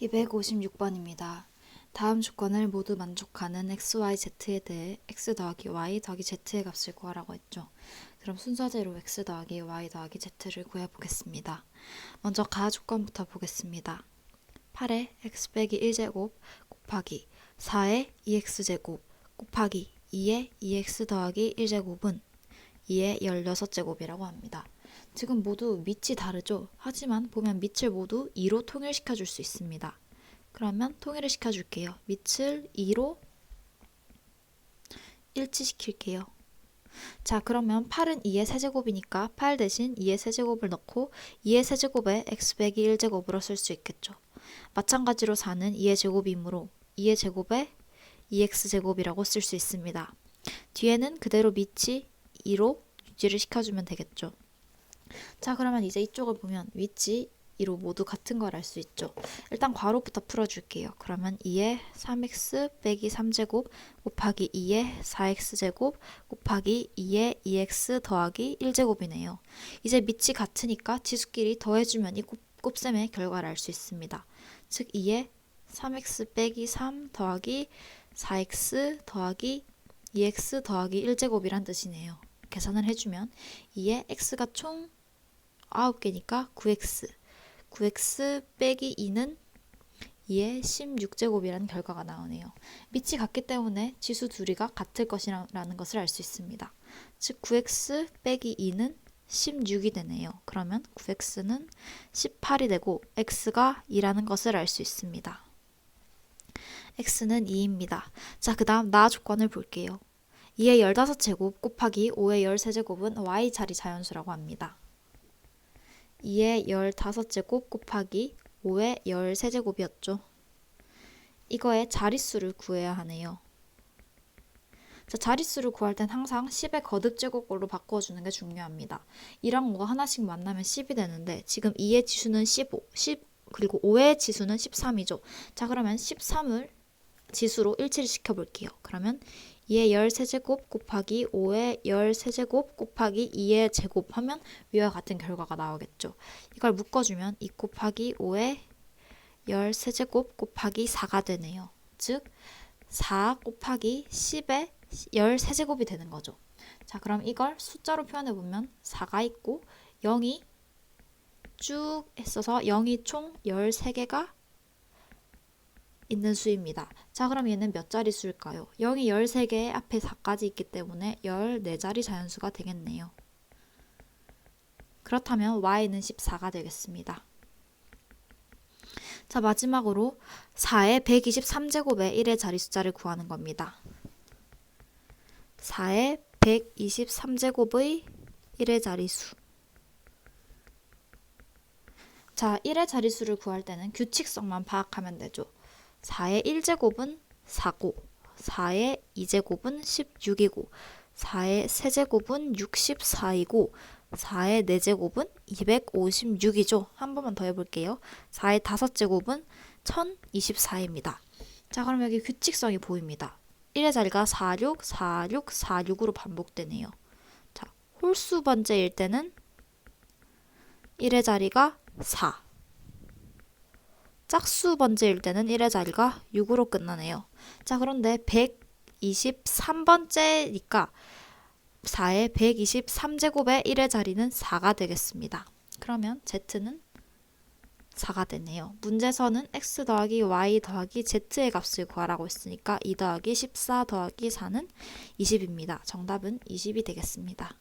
256번입니다. 다음 조건을 모두 만족하는 x, y, z에 대해 x 더하기 y 더하기 z의 값을 구하라고 했죠. 그럼 순서대로 x 더하기 y 더하기 z를 구해보겠습니다. 먼저 가 조건부터 보겠습니다. 8에 x 빼기 1제곱 곱하기 4에 2x제곱 곱하기 2에 2x 더하기 1제곱은 2의 16제곱이라고 합니다. 지금 모두 밑이 다르죠? 하지만 보면 밑을 모두 2로 통일시켜 줄 수 있습니다. 그러면 통일을 시켜 줄게요. 밑을 2로 일치시킬게요. 자, 그러면 8은 2의 세제곱이니까 8 대신 2의 세제곱을 넣고 2의 세제곱에 x 빼기 1제곱으로 쓸 수 있겠죠. 마찬가지로 4는 2의 제곱이므로 2의 제곱에 2x제곱이라고 쓸 수 있습니다. 뒤에는 그대로 밑이 2로 유지를 시켜주면 되겠죠. 자, 그러면 이제 이쪽을 보면 위치 2로 모두 같은 걸 알 수 있죠. 일단 괄호부터 풀어줄게요. 그러면 2의 3x 빼기 3제곱 곱하기 2의 4x제곱 곱하기 2의 2x 더하기 1제곱이네요. 이제 밑이 같으니까 지수끼리 더해주면 이 곱- 곱셈의 결과를 알 수 있습니다. 즉 2의 3x 빼기 3 더하기 4x 더하기 2x 더하기 1제곱이란 뜻이네요. 계산을 해주면 2의 x가 총 9개니까 9x 9x 빼기 2는 2의 16제곱이라는 결과가 나오네요. 밑이 같기 때문에 지수 둘이가 같을 것이라는 것을 알 수 있습니다. 즉 9x 빼기 2는 16이 되네요. 그러면 9x는 18이 되고 x가 2라는 것을 알 수 있습니다. x는 2입니다. 자, 그 다음 나 조건을 볼게요. 2의 15제곱 곱하기 5의 13제곱은 y 자리 자연수라고 합니다. 2의 15제곱 곱하기 5의 13제곱이었죠. 이거의 자릿수를 구해야 하네요. 자, 자릿수를 구할 땐 항상 10의 거듭제곱으로 바꿔주는 게 중요합니다. 이랑 거 하나씩 만나면 10이 되는데 지금 2의 지수는 15, 10 그리고 5의 지수는 13이죠. 자, 그러면 13을 지수로 일치를 시켜볼게요. 그러면 2의 13제곱 곱하기 5의 13제곱 곱하기 2의 제곱 하면 위와 같은 결과가 나오겠죠. 이걸 묶어주면 2 곱하기 5의 13제곱 곱하기 4가 되네요. 즉, 4 곱하기 10의 13제곱이 되는 거죠. 자, 그럼 이걸 숫자로 표현해 보면 4가 있고 0이 쭉 있어서 0이 총 13개가 있는 수입니다. 자, 그럼 얘는 몇 자리 수일까요? 0이 13개 앞에 4까지 있기 때문에 14자리 자연수가 되겠네요. 그렇다면 y는 14가 되겠습니다. 자, 마지막으로 4의 123제곱의 1의 자리 숫자를 구하는 겁니다. 4의 123제곱의 1의 자리수. 자, 1의 자리수를 구할 때는 규칙성만 파악하면 되죠. 4의 1제곱은 4고, 4의 2제곱은 16이고, 4의 세제곱은 64이고, 4의 4제곱은 256이죠. 한 번만 더 해볼게요. 4의 5제곱은 1024입니다. 자, 그럼 여기 규칙성이 보입니다. 1의 자리가 46, 46, 46으로 반복되네요. 자, 홀수 번째일 때는 1의 자리가 4. 짝수 번째일 때는 1의 자리가 6으로 끝나네요. 자, 그런데 123번째니까 4의 123제곱의 1의 자리는 4가 되겠습니다. 그러면 z는 4가 되네요. 문제서는 x 더하기 y 더하기 z의 값을 구하라고 했으니까 2 더하기 14 더하기 4는 20입니다. 정답은 20이 되겠습니다.